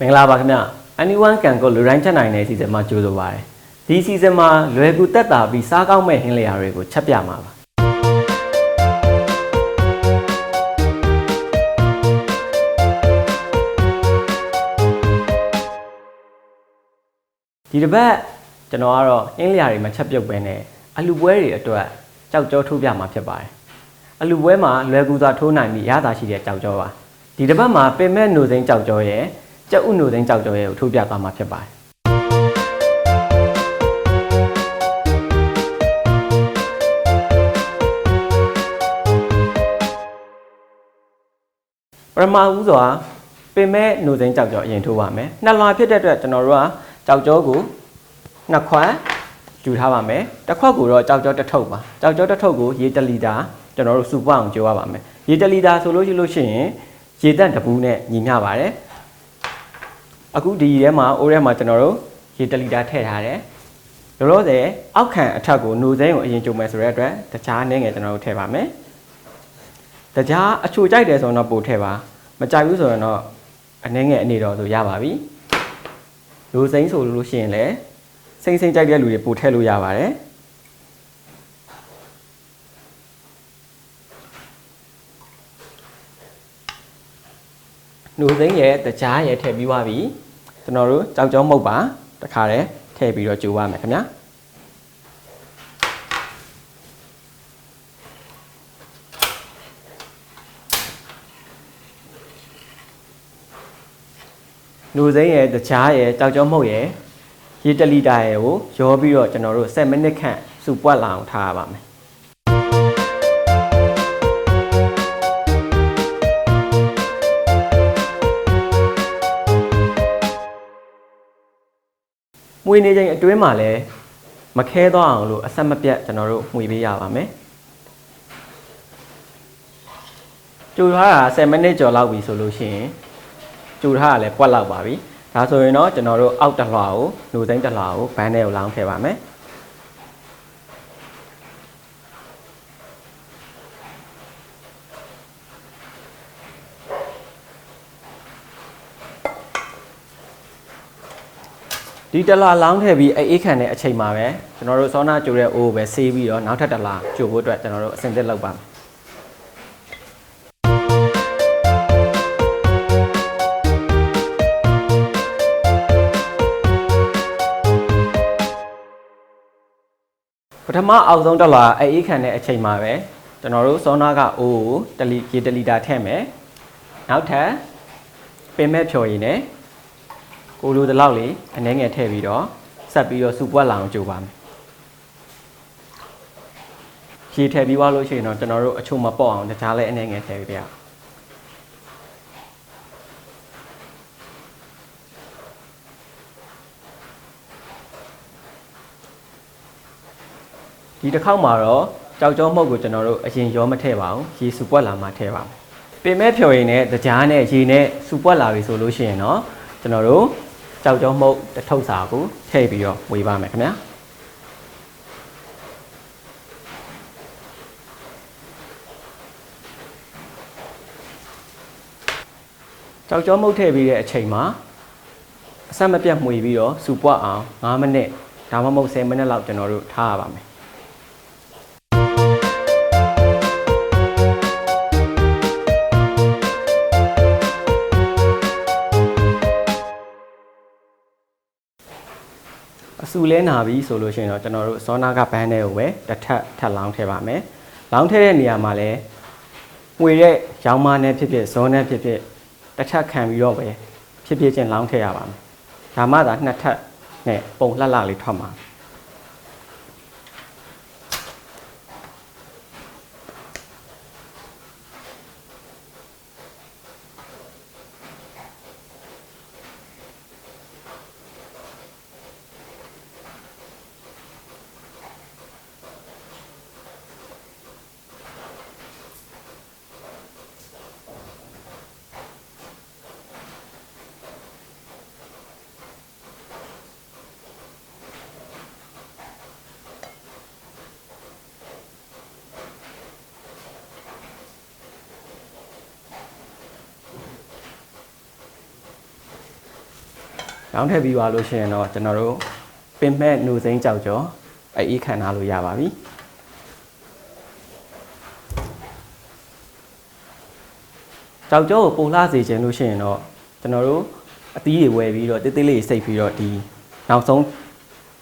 မင်္ဂလာပါခင်ဗျ anyone can go လူတိုင်းချက်နိုင်တဲ့စီစဉ်မှာကြိုဆိုပါရစေဒီစီစဉ်မှာလွယ်ကူတက်တာပြီးစားကောင်းမဲ့ဟင်းလျာတွေကိုချက်ပြမှာပါဒီတစ်ပတ်ကျွန်တော်ကတော့ဟင်းလျာတွေမှာချက်ပြုတ်ပဲနဲ့အလူပွဲတွေအတွက်ကြောက်ကြောထိုးပြမှာဖြစ်ပါတယ်အလူပွဲမှာလွယ်ကူစွာထိုးနိုင်ပြီးရတာရှိတဲ့ကြောက်ကြောပါဒီတစ်ပတ်မှာပင်မဲ့နိုစိမ့်ကြောက်ကြောရဲ့ ကြက်ဥနိုစိမ့်ကြောက်ကြောရဲ့ကိုထိုးပြသွားမှာဖြစ်ပါတယ်ပရမဦးစွာပင်မဲ့နိုစိမ့်ကြောက်ကြောအရင်ထိုးပါမယ်နှစ်လွာဖြစ်တဲ့အတွက်ကျွန်တော်တို့ကကြောက်ကြောကိုနှစ်ခွက်ယူထားပါမယ်တစ်ခွက်ကိုတော့ကြောက်ကြောတစ်ထုပ်ပါကြောက်ကြောတစ်ထုပ်ကိုရေ1လီတာကျွန်တော်တို့စူပွားအောင်ကြိုးရပါမယ်ရေ1လီတာဆိုလို့ရှိလို့ရှိရင်ရေတက်တပူးနဲ့ညီမျှပါတယ် အခုဒီထဲမှာအိုးထဲမှာကျွန်တော်တို့ရေ1လီတာထည့်ထားတယ်လောလောဆယ်အောက်ခံအထက်ကိုနိုစိမ့်ကိုအရင်ကြိုမယ်ဆိုတဲ့အတွက်တခြားနည်းငယ်ကျွန်တော်တို့ထည့်ပါမယ်တကြားအချိုကြိုက်တယ်ဆိုရင်တော့ပို့ထည့်ပါမကြိုက်ဘူးဆိုရင်တော့အနှဲငယ်အနေတော်ဆိုရပါပြီလူစိမ့်ဆိုလို့ရှိရင်လည်းစိမ့်စိမ့်ကြိုက်တဲ့လူတွေပို့ထည့်လို့ရပါတယ်လူစိမ့်ရဲ့တကြားရဲ့ထည့်ပြီးသွားပြီ ကျွန်တော်တို့ကြောက်ကြောမုတ်ပါတခါတည်းထည့်ပြီးတော့ကြိုးပါမယ်ခင်ဗျာလူစိမ့်ရဲ့တခြားရဲ့ကြောက်ကြောမဟုတ်ရဲ့ရေတလီတာရဲ့ကိုရောပြီးတော့ကျွန်တော်တို့7မိနစ်ခန့်စုပွက်လာအောင်ထားရပါမယ် မွေနေချိန်အတွင်းမှာလည်းမခဲတော့အောင်လို့အဆက်မပြတ်ကျွန်တော်တို့မှွေပေးရပါမယ်ကြိုထားတာ7မိနစ်ကျော်လောက်ပြီဆိုလို့ရှိရင်ကြူထားရလဲပွက်လောက်ပါပြီဒါဆိုရင်တော့ကျွန်တော်တို့အောက်တစ်လွှာကိုလူသိန်းတစ်လွှာကိုဘန်းထဲကိုလောင်းထည့်ပါမယ် ဒီတလားလောင်းထည့်ပြီးအေးအေးခံတဲ့အချိန်မှာပဲကျွန်တော်တို့စောနာကြိုတဲ့အိုးကိုပဲဆေးပြီးတော့နောက်ထပ်တလားကြိုဖို့အတွက်ကျွန်တော်တို့အစင်သစ်လုပ်ပါမယ်ပထမအောက်ဆုံးတက်လာအေးအေးခံတဲ့အချိန်မှာပဲကျွန်တော်တို့စောနာကအိုးကိုတလီရေတလီတာထည့်မယ်နောက်ထပ်ပင်မဲ့ဖြော်ရည်နဲ့ ကိုလိုတလောက်လေးအနှဲငယ်ထည့်ပြီးတော့ဆက်ပြီးတော့စူပွက်လာအောင်ကြိုပါမယ်ရေထည့်ပြီးသွားလို့ရှိရင်တော့ကျွန်တော်တို့အချို့မပေါ့အောင်တခြားလဲအနှဲငယ်ထည့်ပေးပြအောင်ဒီတစ်ခေါက်မှာတော့ကြောက်ကြောမှုတ်ကိုကျွန်တော်တို့အရင်ရောမထည့်ပါဘူးရေစူပွက်လာမှထည့်ပါမယ်ပင်မဲ့ဖြော်ရည်နဲ့တကြားနဲ့ရေနဲ့စူပွက်လာပြီဆိုလို့ရှိရင်တော့ကျွန်တော်တို့ ကြောက်ကြောမှုတ်တစ်ထုပ်စာကိုထည့်ပြီးတော့ဝေပါမယ်ခင်ဗျာကြောက်ကြောမှုတ်ထည့်ပြီးတဲ့အချိန်မှာအဆက်မပြတ်မှွေပြီးတော့စူပွက်အောင်9မိနစ်ဒါမှမဟုတ်10မိနစ်လောက်ကျွန်တော်တို့ထားရပါမယ် အဆူလဲနာပြီဆိုလို့ရှိရင်တော့ကျွန်တော်တို့စောနာကဘန်းထဲကိုပဲတစ်ထပ်ထပ်လောင်းထည့်ပါမယ်လောင်းထည့်တဲ့နေရာမှာလည်းငွေတဲ့ရောင်းမနဲ့ဖြစ်ဖြစ်ဇောနဲ့ဖြစ်ဖြစ်တစ်ထပ်ခံပြီးတော့ပဲဖြစ်ဖြစ်ချင်းလောင်းထည့်ရပါမယ်ဒါမှသာနှစ်ထပ်နဲ့ပုံလှလှလေးထွက်မှာ လောင်းထည့်ပြီးသွားလို့ရှိရင်တော့ကျွန်တော်တို့ပင်မဲ့နှုတ်စိမ့်ကြောက်ကြောအေးခံထားလို့ရပါပြီကြောက်ကြောကိုပုံလှစေခြင်းလို့ရှိရင်တော့ကျွန်တော်တို့အသီးတွေဝယ်ပြီးတော့တိတ်တိတ်လေးစိတ်ပြီးတော့ဒီနောက်ဆုံး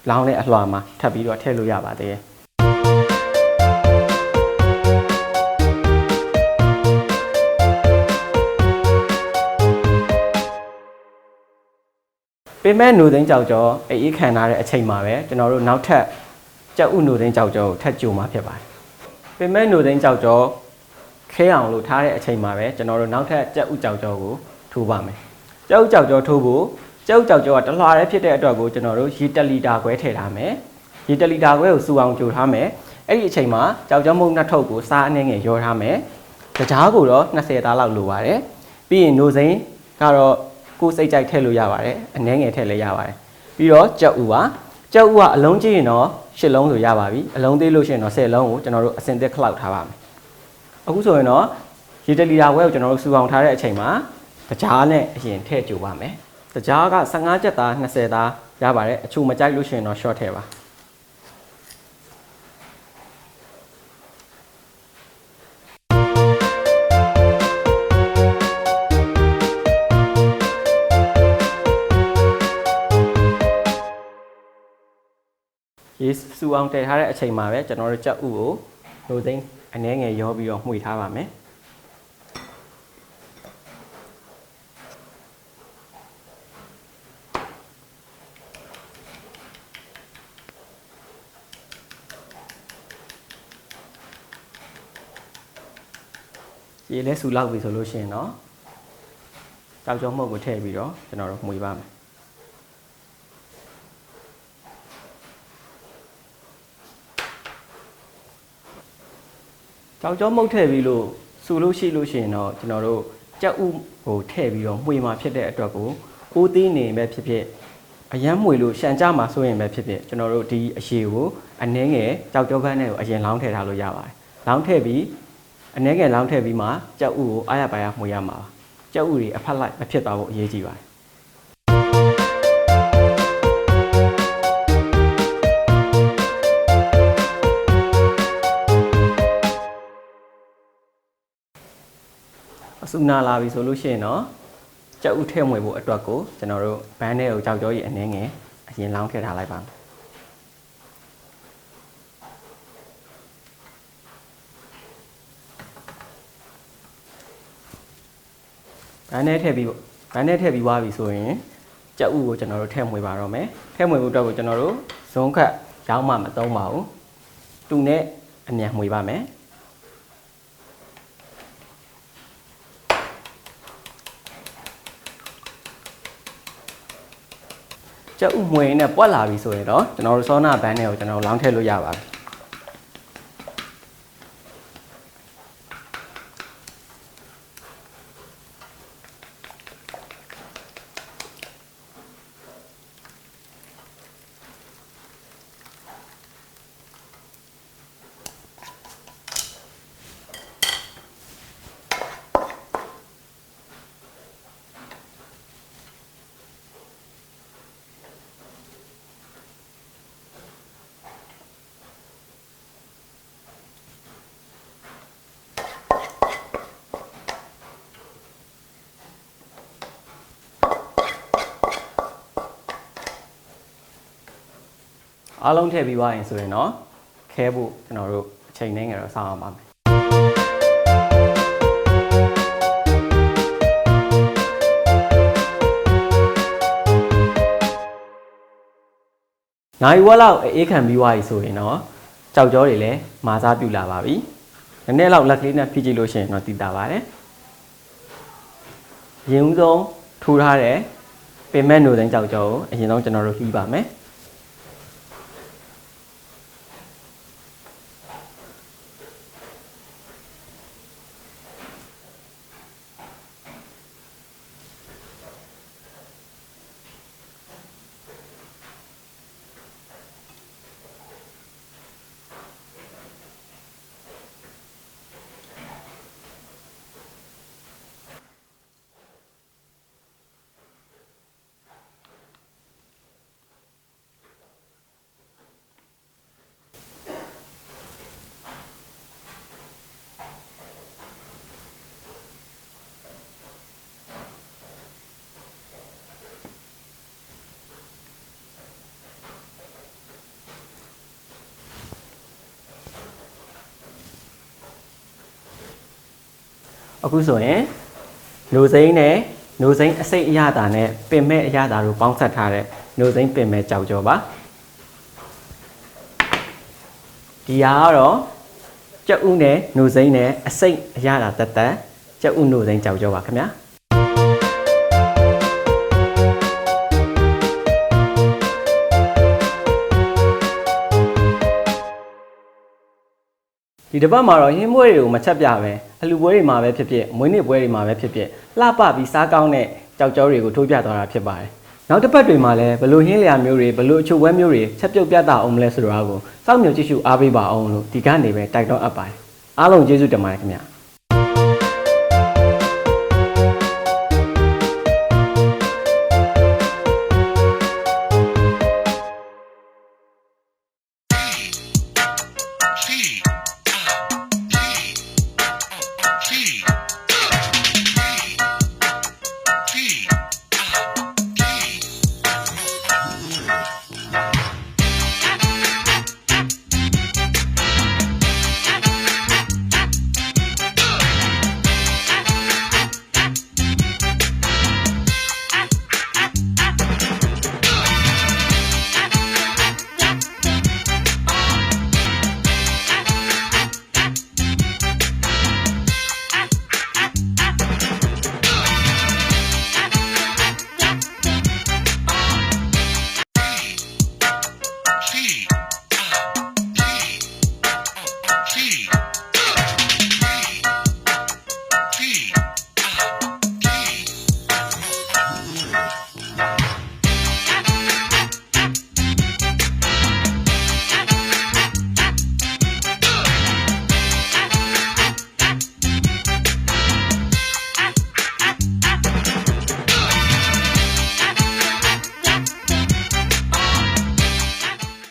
လောင်းတဲ့အလွှာမှာထပ်ပြီးတော့ထည့်လို့ရပါသေးတယ် ပင်မဲ့နှုတ်သိန်းကြောက်ကြောအေးခံထားတဲ့အချိန်မှာပဲကျွန်တော်တို့နောက်ထပ်ကြက်ဥနှုတ်သိန်းကြောက်ကြောကိုထပ်ကြိုမှာဖြစ်ပါတယ်ပင်မဲ့နှုတ်သိန်းကြောက်ကြောခဲအောင်လို့ထားတဲ့အချိန်မှာပဲကျွန်တော်တို့နောက်ထပ်ကြက်ဥကြောက်ကြောကိုထိုးပါမယ်ကြက်ဥကြောက်ကြောထိုးဖို့ကြက်ဥကြောက်ကြောကတလွှာရဲဖြစ်တဲ့အတွက်ကိုကျွန်တော်တို့ရီတလီတာခွဲထည့်ထားမယ်ရီတလီတာခွဲကိုစူအောင်ကြိုထားမယ်အဲ့ဒီအချိန်မှာကြောက်ကြောမုံနှစ်ထုပ်ကိုစားအနေငယ်ရောထားမယ်ကြားကိုတော့20သားလောက်လိုပါတယ်ပြီးရင်နှုတ်သိန်းကတော့ ကိုယ်စိတ်ကြိုက်ထည့်လို့ရပါတယ်အနှဲငယ်ထည့်လည်းရပါတယ်ပြီးတော့ကြက်ဥပါကြက်ဥကအလုံးကြီးရင်တော့10လုံးဆိုရပါပြီအလုံးသေးလို့ရှိရင်တော့10လုံးကိုကျွန်တော်တို့အစင်သက်ခလောက်ထားပါမယ်အခုဆိုရင်တော့ရီတလီတာဝဲကိုကျွန်တော်တို့စူအောင်ထားတဲ့အချိန်မှာကြားနဲ့အရင်ထည့်ကြိုပါမယ်ကြားက15ချက်သား20သားရပါတယ်အချိုမကြိုက်လို့ရှိရင်တော့ short ထည့်ပါ ရေးစူအောင်တည်ထားတဲ့အချိန်မှာပဲကျွန်တော်တို့ကြက်ဥကိုလိုသိန်းအနှဲငယ်ရောပြီးတော့မှွေထားပါမယ်ရေလဲစူလောက်ပြီဆိုလို့ရှိရင်တော့တောက်ကျောမှုတ်ကိုထည့်ပြီးတော့ကျွန်တော်တို့မှွေပါမယ် တောက်ကျောမှုတ်ထည့်ပြီးလို့စူလို့ရှိလို့ရှိရင်တော့ကျွန်တော်တို့ကြက်ဥကိုထည့်ပြီးတော့မှွေမှာဖြစ်တဲ့အတွက်ကိုအိုးသေးနေပဲဖြစ်ဖြစ်အရန်မှွေလို့ရှန်ကြမှာဆိုရင်ပဲဖြစ်ဖြစ်ကျွန်တော်တို့ဒီအရှိကိုအနှဲငယ်ကြောက်ကြောပန်းနဲ့ကိုအရင်လောင်းထည့်ထားလို့ရပါတယ်လောင်းထည့်ပြီးအနှဲငယ်လောင်းထည့်ပြီးမှကြက်ဥကိုအားရပါရမှွေရမှာပါကြက်ဥတွေအဖက်လိုက်မဖြစ်သွားဖို့အရေးကြီးပါတယ် အစုနာလာပြီဆိုလို့ရှိရင်တော့ကြက်ဥထဲ့မွေဖို့အတွက်ကိုကျွန်တော်တို့ဘန်းထဲကိုကြောက်ကြောကြီးအနှဲငယ်အရင်လောင်းထည့်ထားလိုက်ပါမယ်ဘန်းထဲထည့်ပြီးဘန်းထဲထည့်ပြီးွားပြီဆိုရင်ကြက်ဥကိုကျွန်တော်တို့ထဲ့မွေပါတော့မယ်ထဲ့မွေဖို့အတွက်ကိုကျွန်တော်တို့ဇုံးခတ်ရောင်းမှမသုံးပါဘူးတူနဲ့အမြန်မွေပါမယ် ကြက်ဥမွေနဲ့ပွက်လာပြီဆိုရင်တော့ကျွန်တော်တို့စောနာဘန်းထဲကိုကျွန်တော်လောင်းထည့်လို့ရပါတယ် အားလုံးထည့်ပြီးသွားရင်ဆိုရင်တော့ခဲဖို့ကျွန်တော်တို့အချိန်နဲ့ငယ်တော့စောင့်အောင်ပါမယ်နိုင်ဝက်လောက်အေးခံပြီးသွားပြီဆိုရင်တော့ကြောက်ကြောတွေလည်းမာစားပြူလာပါပြီ။နည်းနည်းလောက်လက်ကလေးနဲ့ဖြည့်ကြည့်လို့ရှိရင်တော့တည်တာပါတယ်။ရင်ဦးဆုံးထိုးထားတဲ့ပင်မဲ့နိုတိုင်းကြောက်ကြောကိုအရင်ဆုံးကျွန်တော်တို့လှီးပါမယ်။ အခုဆိုရင်နှုတ်စိမ့်နဲ့နှုတ်စိမ့်အစိတ်အရသာနဲ့ပင်မဲ့အရသာတို့ပေါင်းစပ်ထားတဲ့နှုတ်စိမ့်ပင်မဲ့ကြောက်ကြောပါဒီဟာကတော့ကြက်ဥနဲ့နှုတ်စိမ့်နဲ့အစိတ်အရသာတက်တက်ကြက်ဥနှုတ်စိမ့်ကြောက်ကြောပါခင်ဗျာ ဒီတစ်ပတ်မှာတော့ဟင်းပွဲတွေကိုမချက်ပြပဲအလူပွဲတွေမှာပဲဖြစ်ဖြစ်မွေးနေ့ပွဲတွေမှာပဲဖြစ်ဖြစ်လှပပြီးစားကောင်းတဲ့ကြောက်ကြောတွေကိုထိုးပြသွားတာဖြစ်ပါတယ်နောက်တစ်ပတ်တွေမှာလည်းဘလို့ဟင်းလျာမျိုးတွေဘလို့အချိုပွဲမျိုးတွေချက်ပြုတ်ပြသအောင်မလဲဆိုတော့ကိုစောင့်မျှော်ကြည့်ရှုအားပေးပါအောင်လို့ဒီကနေပဲတိုက်တွန်းအပ်ပါတယ်အားလုံးကျေးဇူးတင်ပါတယ်ခင်ဗျာ